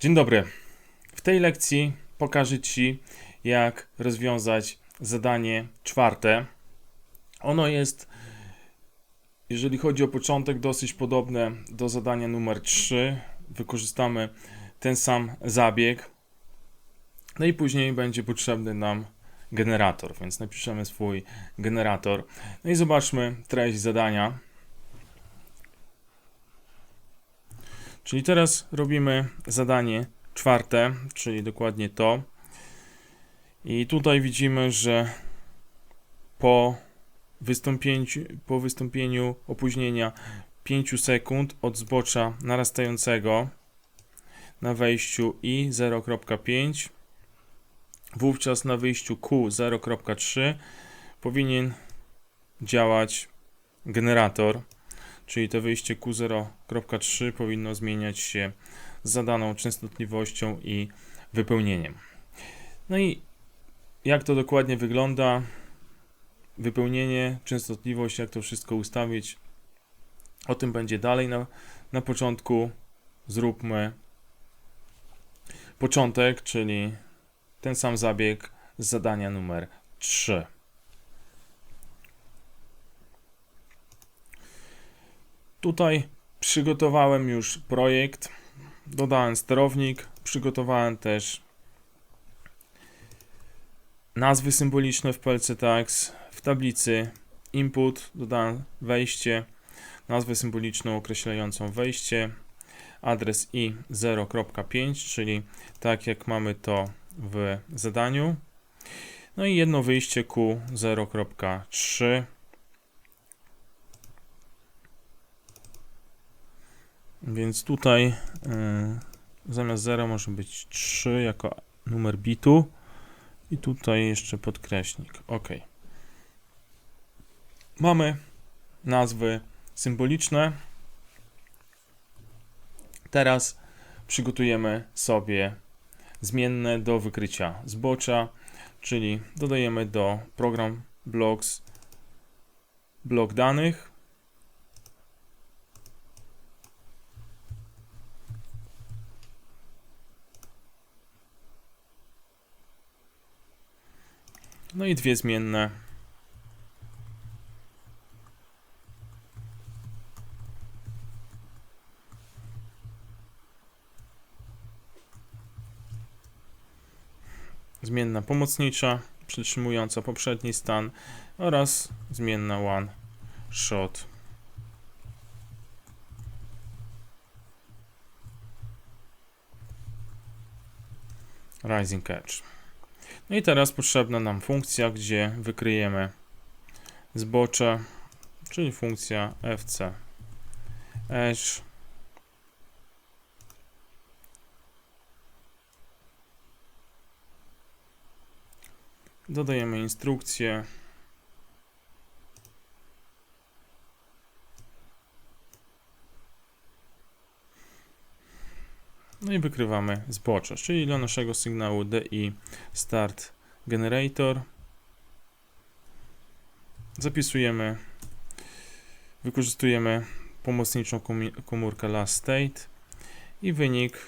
Dzień dobry. W tej lekcji pokażę Ci, jak rozwiązać zadanie czwarte. Ono jest, jeżeli chodzi o początek, dosyć podobne do zadania numer 3. Wykorzystamy ten sam zabieg. No i później będzie potrzebny nam generator, więc napiszemy swój generator. No i zobaczmy treść zadania. Czyli teraz robimy zadanie czwarte, czyli dokładnie to. I tutaj widzimy, że po wystąpieniu, po wystąpieniu opóźnienia 5 sekund od zbocza narastającego na wejściu i 0.5 wówczas na wyjściu Q 0.3 powinien działać generator czyli to wyjście Q0.3 powinno zmieniać się z zadaną częstotliwością i wypełnieniem. No i jak to dokładnie wygląda? Wypełnienie, częstotliwość, jak to wszystko ustawić. O tym będzie dalej. Na, na początku zróbmy początek, czyli ten sam zabieg z zadania numer 3. Tutaj przygotowałem już projekt, dodałem sterownik, przygotowałem też nazwy symboliczne w PLC Tags, w tablicy input dodałem wejście, nazwę symboliczną określającą wejście, adres i 0.5, czyli tak jak mamy to w zadaniu. No i jedno wyjście Q0.3 Więc tutaj y, zamiast 0 może być 3 jako numer bitu i tutaj jeszcze podkreśnik. OK. Mamy nazwy symboliczne. Teraz przygotujemy sobie zmienne do wykrycia zbocza, czyli dodajemy do program blocks blok danych No i dwie zmienne. Zmienna pomocnicza, przytrzymująca poprzedni stan oraz zmienna one shot. Rising Catch. No i teraz potrzebna nam funkcja, gdzie wykryjemy zbocze, czyli funkcja fc edge Dodajemy instrukcję. No i wykrywamy zbocze, czyli dla naszego sygnału DI start generator. Zapisujemy, wykorzystujemy pomocniczą komórkę last state i wynik,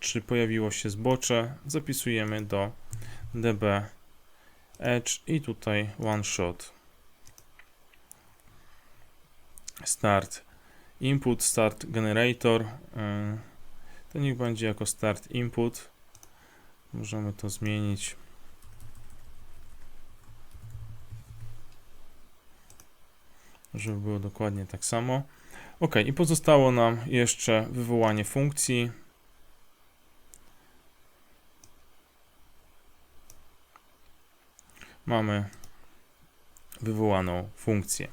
czy pojawiło się zbocze, zapisujemy do db edge i tutaj one shot. Start input start generator yy, to niech będzie jako start input. Możemy to zmienić. Żeby było dokładnie tak samo. Ok, i pozostało nam jeszcze wywołanie funkcji. Mamy wywołaną funkcję.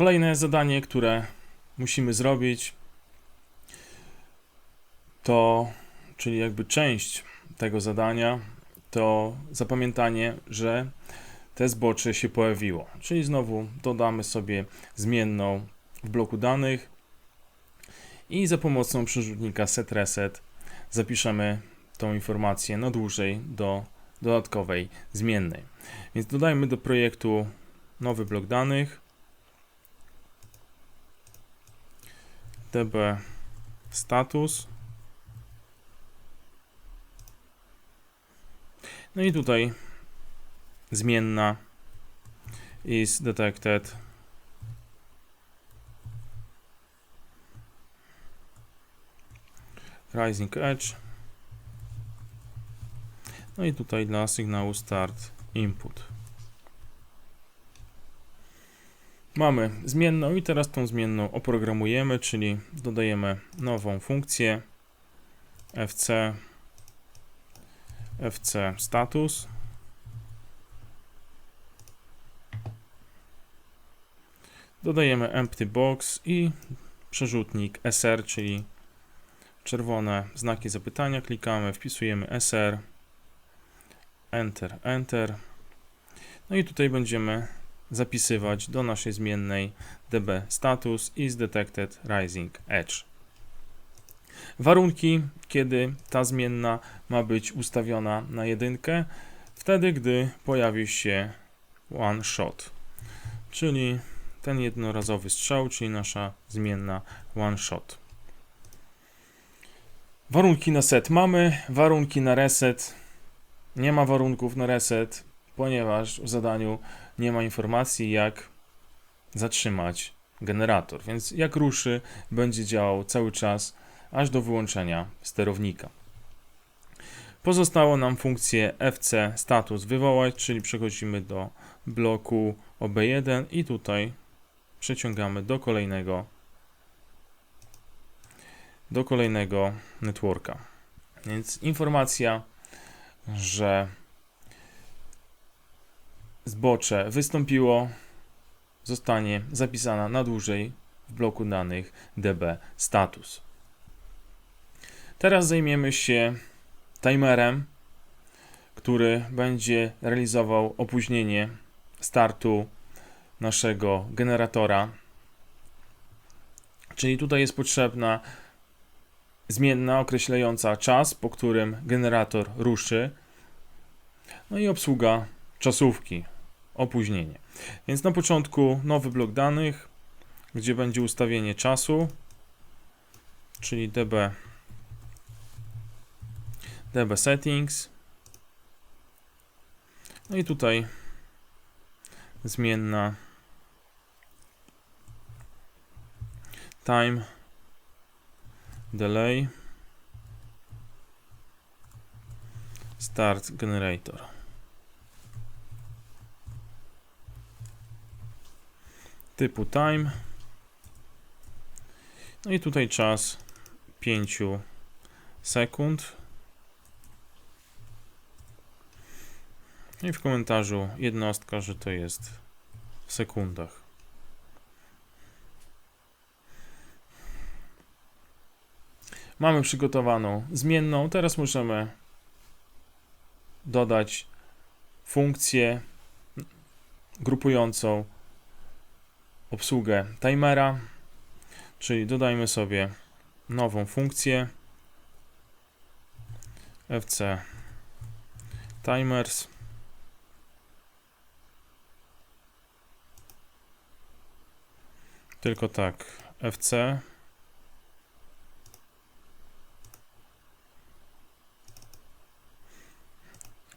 Kolejne zadanie, które musimy zrobić, to, czyli jakby część tego zadania, to zapamiętanie, że te zbocze się pojawiło. Czyli znowu dodamy sobie zmienną w bloku danych i za pomocą przerzutnika setReset zapiszemy tą informację na dłużej do dodatkowej zmiennej. Więc dodajmy do projektu nowy blok danych db status. No i tutaj zmienna is detected. Rising edge. No i tutaj dla sygnału start input mamy zmienną i teraz tą zmienną oprogramujemy, czyli dodajemy nową funkcję. Fc fc status. Dodajemy empty box i przerzutnik sr, czyli czerwone znaki zapytania, klikamy, wpisujemy SR, Enter, Enter. No i tutaj będziemy zapisywać do naszej zmiennej db status is detected rising edge. Warunki, kiedy ta zmienna ma być ustawiona na jedynkę, wtedy gdy pojawi się one shot, czyli ten jednorazowy strzał, czyli nasza zmienna one shot. Warunki na set mamy, warunki na reset. Nie ma warunków na reset, ponieważ w zadaniu nie ma informacji, jak zatrzymać generator. Więc jak ruszy, będzie działał cały czas, aż do wyłączenia sterownika. Pozostało nam funkcję fc status wywołać, czyli przechodzimy do bloku OB1 i tutaj przeciągamy do kolejnego do kolejnego networka. Więc informacja, że zbocze wystąpiło, zostanie zapisana na dłużej w bloku danych db status. Teraz zajmiemy się timerem, który będzie realizował opóźnienie startu naszego generatora. Czyli tutaj jest potrzebna zmienna określająca czas, po którym generator ruszy, no i obsługa czasówki, opóźnienie. Więc na początku nowy blok danych, gdzie będzie ustawienie czasu, czyli db, db settings. No i tutaj zmienna time delay start generator typu time. No i tutaj czas 5 sekund. No i w komentarzu jednostka, że to jest w sekundach. Mamy przygotowaną zmienną. Teraz możemy dodać funkcję grupującą obsługę timera, czyli dodajmy sobie nową funkcję fc timers tylko tak fc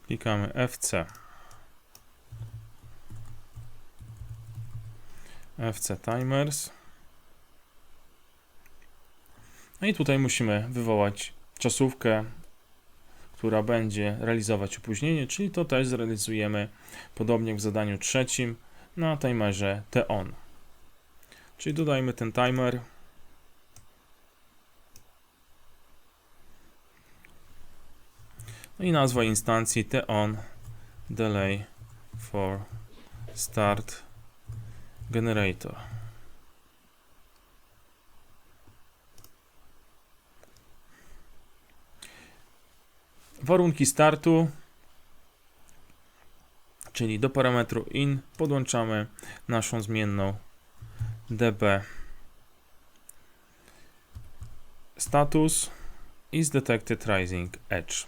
Klikamy FC. FC Timers. No i tutaj musimy wywołać czasówkę, która będzie realizować opóźnienie, czyli to też zrealizujemy podobnie jak w zadaniu trzecim na timerze TON. Czyli dodajmy ten timer. No i nazwa instancji on delay for start generator. Warunki startu, czyli do parametru in podłączamy naszą zmienną db status is detected rising edge.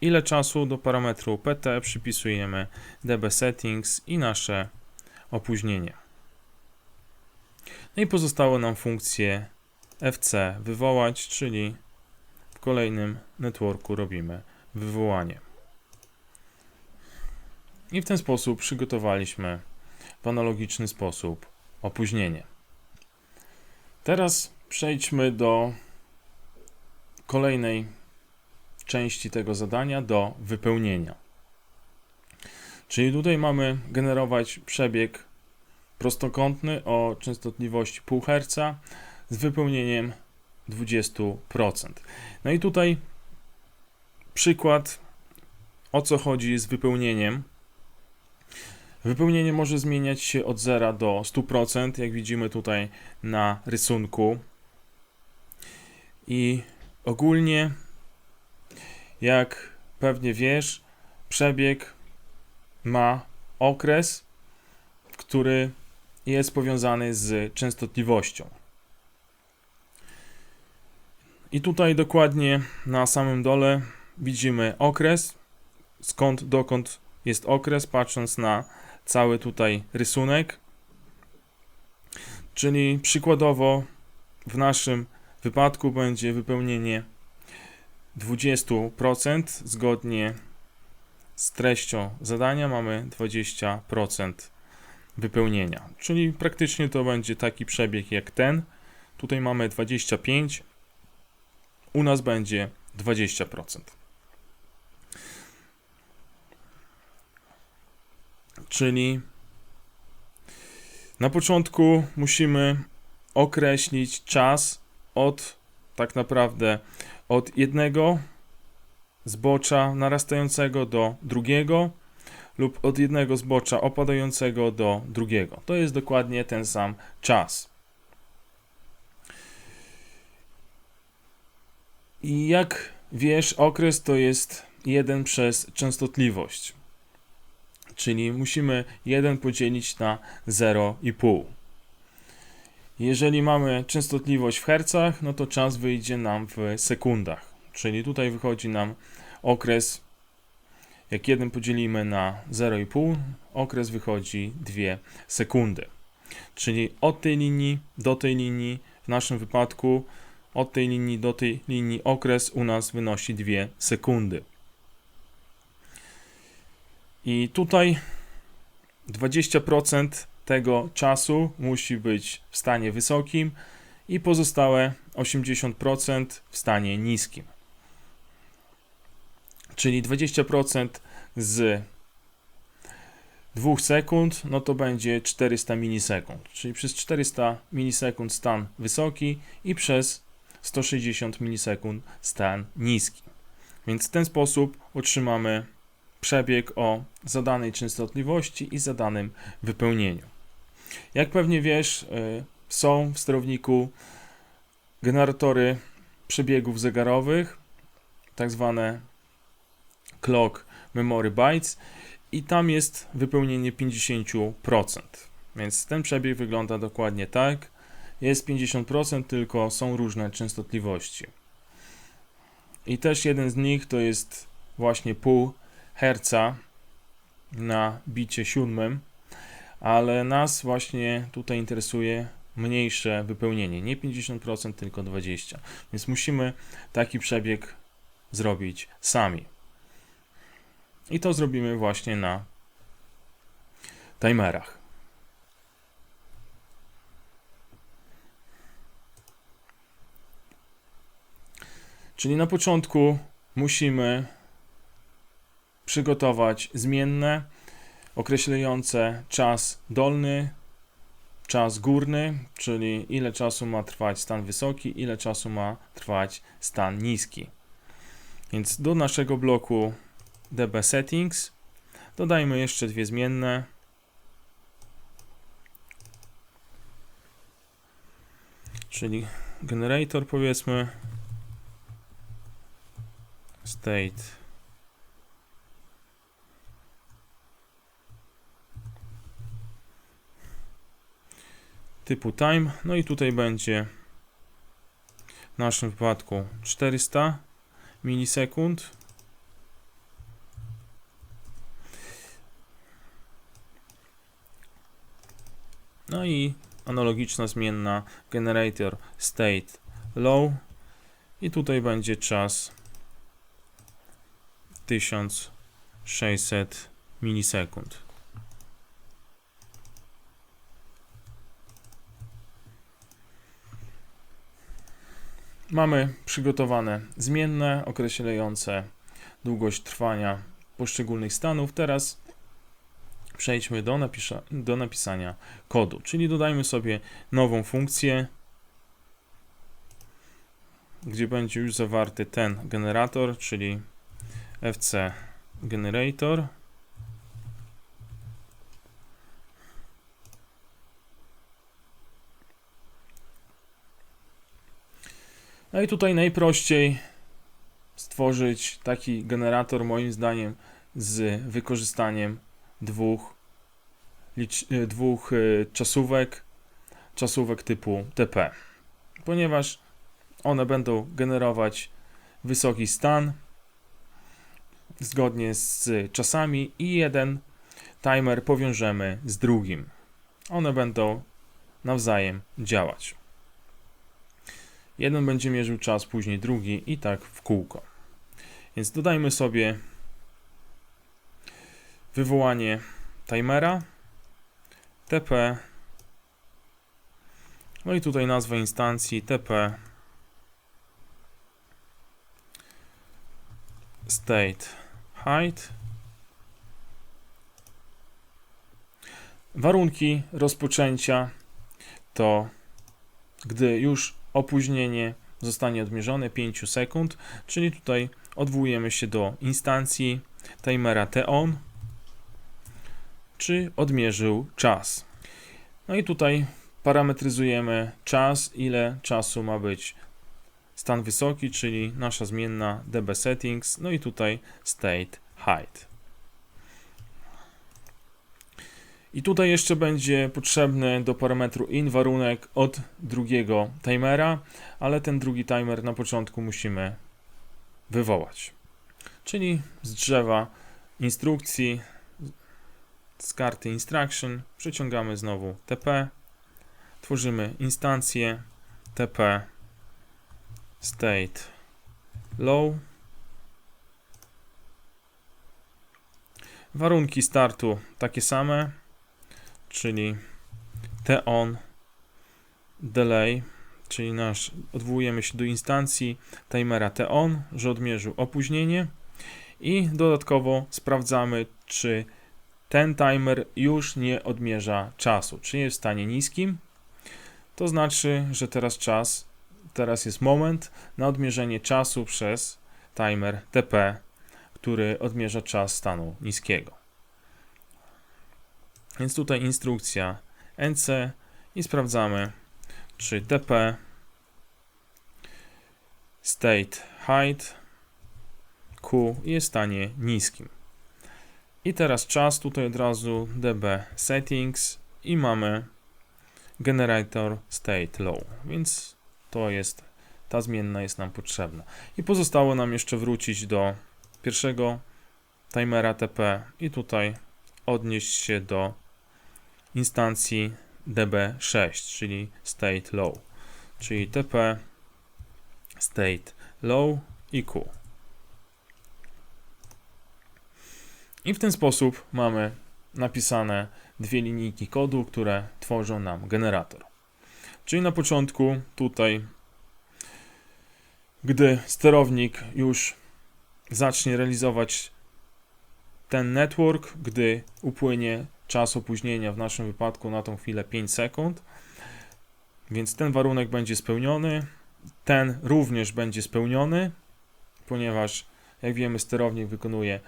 Ile czasu do parametru pt przypisujemy db settings i nasze opóźnienie. No i pozostało nam funkcję fc wywołać, czyli w kolejnym networku robimy wywołanie. I w ten sposób przygotowaliśmy w analogiczny sposób opóźnienie. Teraz przejdźmy do kolejnej części tego zadania, do wypełnienia. Czyli tutaj mamy generować przebieg prostokątny o częstotliwości 0,5 Hz z wypełnieniem 20%. No i tutaj przykład, o co chodzi z wypełnieniem. Wypełnienie może zmieniać się od 0 do 100%, jak widzimy tutaj na rysunku. I ogólnie, jak pewnie wiesz, przebieg ma okres, który jest powiązany z częstotliwością. I tutaj dokładnie na samym dole widzimy okres, skąd dokąd jest okres, patrząc na cały tutaj rysunek. Czyli przykładowo w naszym wypadku będzie wypełnienie 20% zgodnie z treścią zadania mamy 20% wypełnienia. Czyli praktycznie to będzie taki przebieg jak ten. Tutaj mamy 25, u nas będzie 20%. Czyli na początku musimy określić czas od tak naprawdę od jednego zbocza narastającego do drugiego lub od jednego zbocza opadającego do drugiego. To jest dokładnie ten sam czas. I jak wiesz, okres to jest 1 przez częstotliwość. Czyli musimy 1 podzielić na 0,5. Jeżeli mamy częstotliwość w hercach, no to czas wyjdzie nam w sekundach. Czyli tutaj wychodzi nam okres, jak 1 podzielimy na 0,5, okres wychodzi 2 sekundy. Czyli od tej linii do tej linii, w naszym wypadku od tej linii do tej linii okres u nas wynosi 2 sekundy. I tutaj 20% tego czasu musi być w stanie wysokim i pozostałe 80% w stanie niskim. Czyli 20% z 2 sekund, no to będzie 400 milisekund. Czyli przez 400 milisekund stan wysoki i przez 160 milisekund stan niski. Więc w ten sposób otrzymamy przebieg o zadanej częstotliwości i zadanym wypełnieniu. Jak pewnie wiesz, y, są w sterowniku generatory przebiegów zegarowych, tak zwane clock memory bytes i tam jest wypełnienie 50%. Więc ten przebieg wygląda dokładnie tak jest 50%, tylko są różne częstotliwości. I też jeden z nich to jest właśnie pół herca na bicie siódmym, ale nas właśnie tutaj interesuje mniejsze wypełnienie, nie 50%, tylko 20%. Więc musimy taki przebieg zrobić sami. I to zrobimy właśnie na timerach. Czyli na początku musimy przygotować zmienne określające czas dolny, czas górny, czyli ile czasu ma trwać stan wysoki, ile czasu ma trwać stan niski. Więc do naszego bloku db settings. Dodajmy jeszcze dwie zmienne. Czyli generator powiedzmy. State. Typu time. No i tutaj będzie w naszym wypadku 400 milisekund. I analogiczna zmienna generator state low i tutaj będzie czas 1600 milisekund. Mamy przygotowane zmienne określające długość trwania poszczególnych stanów. Teraz przejdźmy do, napisza, do napisania kodu, czyli dodajmy sobie nową funkcję, gdzie będzie już zawarty ten generator, czyli fc generator. No i tutaj najprościej stworzyć taki generator, moim zdaniem, z wykorzystaniem dwóch, licz, e, dwóch e, czasówek, czasówek typu TP, ponieważ one będą generować wysoki stan zgodnie z czasami i jeden timer powiążemy z drugim. One będą nawzajem działać. Jeden będzie mierzył czas, później drugi i tak w kółko. Więc dodajmy sobie wywołanie timera TP no i tutaj nazwa instancji TP state height. Warunki rozpoczęcia to gdy już opóźnienie zostanie odmierzone 5 sekund, czyli tutaj odwołujemy się do instancji timera TON, czy odmierzył czas. No i tutaj parametryzujemy czas, ile czasu ma być stan wysoki, czyli nasza zmienna db settings, no i tutaj state height. I tutaj jeszcze będzie potrzebny do parametru in warunek od drugiego timera, ale ten drugi timer na początku musimy wywołać. Czyli z drzewa instrukcji, z karty instruction. Przeciągamy znowu TP, tworzymy instancję TP state low. Warunki startu takie same czyli on delay, czyli nasz, odwołujemy się do instancji timera on, że odmierzył opóźnienie i dodatkowo sprawdzamy, czy ten timer już nie odmierza czasu, czy jest w stanie niskim. To znaczy, że teraz czas, teraz jest moment na odmierzenie czasu przez timer TP, który odmierza czas stanu niskiego. Więc tutaj instrukcja NC i sprawdzamy, czy dp state height Q jest w stanie niskim. I teraz czas, tutaj od razu db settings i mamy generator state low, więc to jest, ta zmienna jest nam potrzebna. I pozostało nam jeszcze wrócić do pierwszego timera TP i tutaj odnieść się do instancji db6, czyli state low, czyli tp state low i q. I w ten sposób mamy napisane dwie linijki kodu, które tworzą nam generator. Czyli na początku tutaj, gdy sterownik już zacznie realizować ten network, gdy upłynie czas opóźnienia w naszym wypadku na tą chwilę 5 sekund. Więc ten warunek będzie spełniony. Ten również będzie spełniony, ponieważ jak wiemy sterownik wykonuje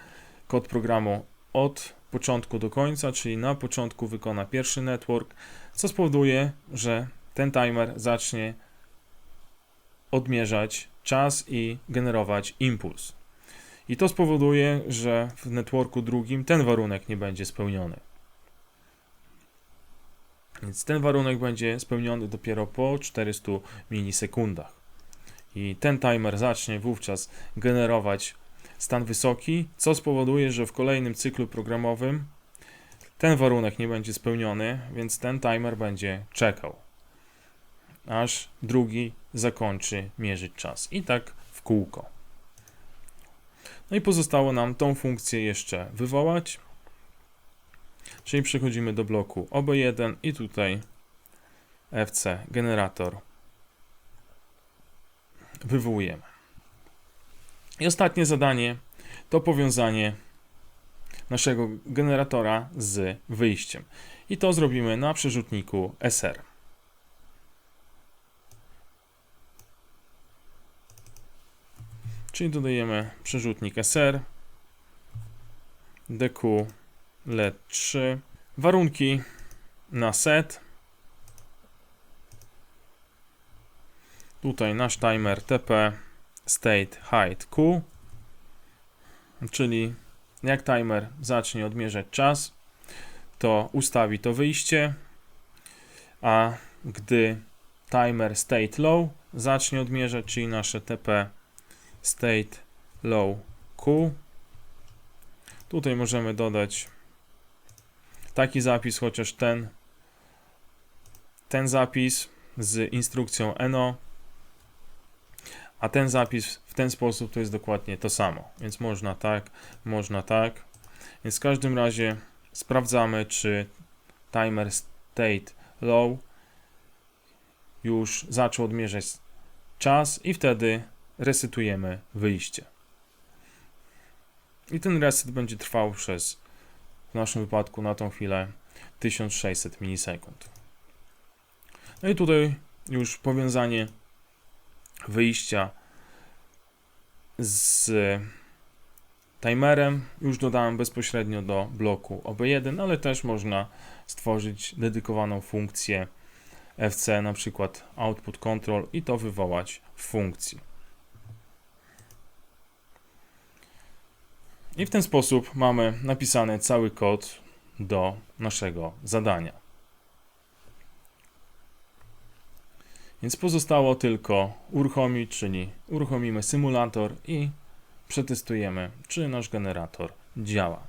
kod programu od początku do końca, czyli na początku wykona pierwszy network, co spowoduje, że ten timer zacznie odmierzać czas i generować impuls. I to spowoduje, że w networku drugim ten warunek nie będzie spełniony. Więc ten warunek będzie spełniony dopiero po 400 milisekundach. I ten timer zacznie wówczas generować stan wysoki, co spowoduje, że w kolejnym cyklu programowym ten warunek nie będzie spełniony, więc ten timer będzie czekał, aż drugi zakończy mierzyć czas. I tak w kółko. No i pozostało nam tą funkcję jeszcze wywołać. Czyli przechodzimy do bloku OB1 i tutaj FC generator wywołujemy. I ostatnie zadanie to powiązanie naszego generatora z wyjściem. I to zrobimy na przerzutniku SR. Czyli dodajemy przerzutnik SR, DQ LED 3, warunki na set. Tutaj nasz timer TP state height Q, czyli jak timer zacznie odmierzać czas, to ustawi to wyjście, a gdy timer state low zacznie odmierzać, czyli nasze TP state low Q, tutaj możemy dodać taki zapis, chociaż ten ten zapis z instrukcją NO a ten zapis w ten sposób to jest dokładnie to samo. Więc można tak, można tak. Więc w każdym razie sprawdzamy, czy timer state low już zaczął odmierzać czas i wtedy resetujemy wyjście. I ten reset będzie trwał przez, w naszym wypadku na tą chwilę, 1600 milisekund. No i tutaj już powiązanie wyjścia z timerem już dodałem bezpośrednio do bloku OB1, ale też można stworzyć dedykowaną funkcję FC, na przykład output control i to wywołać w funkcji. I w ten sposób mamy napisany cały kod do naszego zadania. Więc pozostało tylko uruchomić, czyli uruchomimy symulator i przetestujemy, czy nasz generator działa.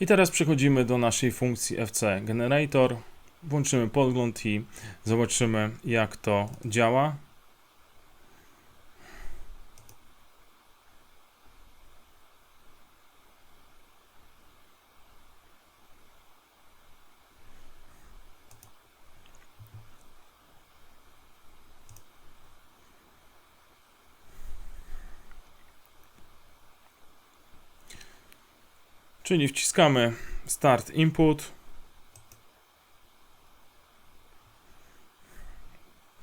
I teraz przechodzimy do naszej funkcji FC Generator włączymy podgląd i zobaczymy jak to działa. Czyli wciskamy Start Input.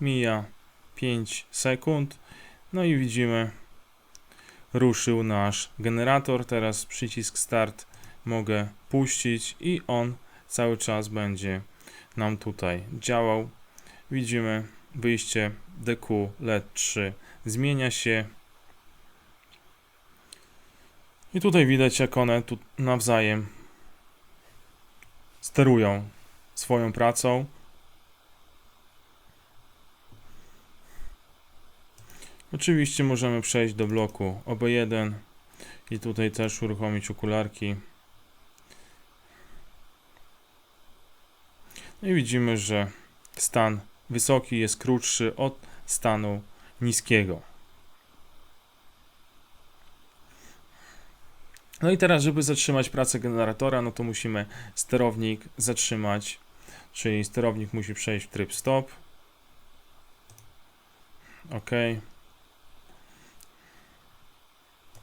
Mija 5 sekund. No i widzimy, ruszył nasz generator. Teraz przycisk Start mogę puścić i on cały czas będzie nam tutaj działał. Widzimy wyjście DQ LED 3 zmienia się. I tutaj widać, jak one tu nawzajem sterują swoją pracą. Oczywiście możemy przejść do bloku OB1 i tutaj też uruchomić okularki. No i widzimy, że stan wysoki jest krótszy od stanu niskiego. No i teraz, żeby zatrzymać pracę generatora, no to musimy sterownik zatrzymać, czyli sterownik musi przejść w tryb stop. OK.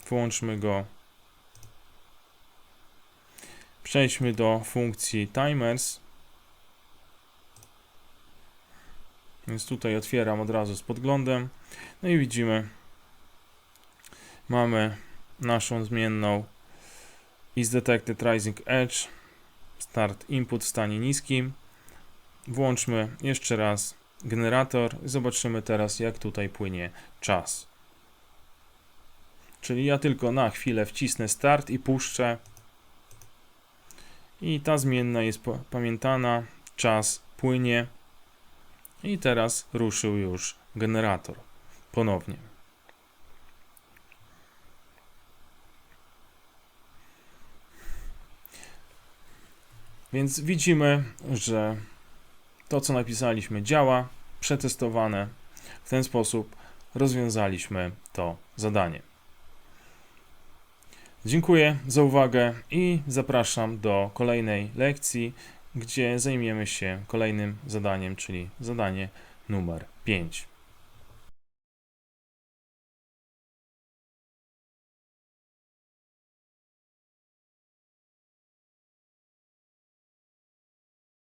Włączmy go. Przejdźmy do funkcji timers. Więc tutaj otwieram od razu z podglądem. No i widzimy, mamy naszą zmienną is detected rising edge, start input w stanie niskim. włączmy jeszcze raz generator zobaczymy teraz, jak tutaj płynie czas. Czyli ja tylko na chwilę wcisnę start i puszczę. I ta zmienna jest pamiętana, czas płynie. I teraz ruszył już generator ponownie. Więc widzimy, że to, co napisaliśmy, działa, przetestowane. W ten sposób rozwiązaliśmy to zadanie. Dziękuję za uwagę i zapraszam do kolejnej lekcji, gdzie zajmiemy się kolejnym zadaniem, czyli zadanie numer 5.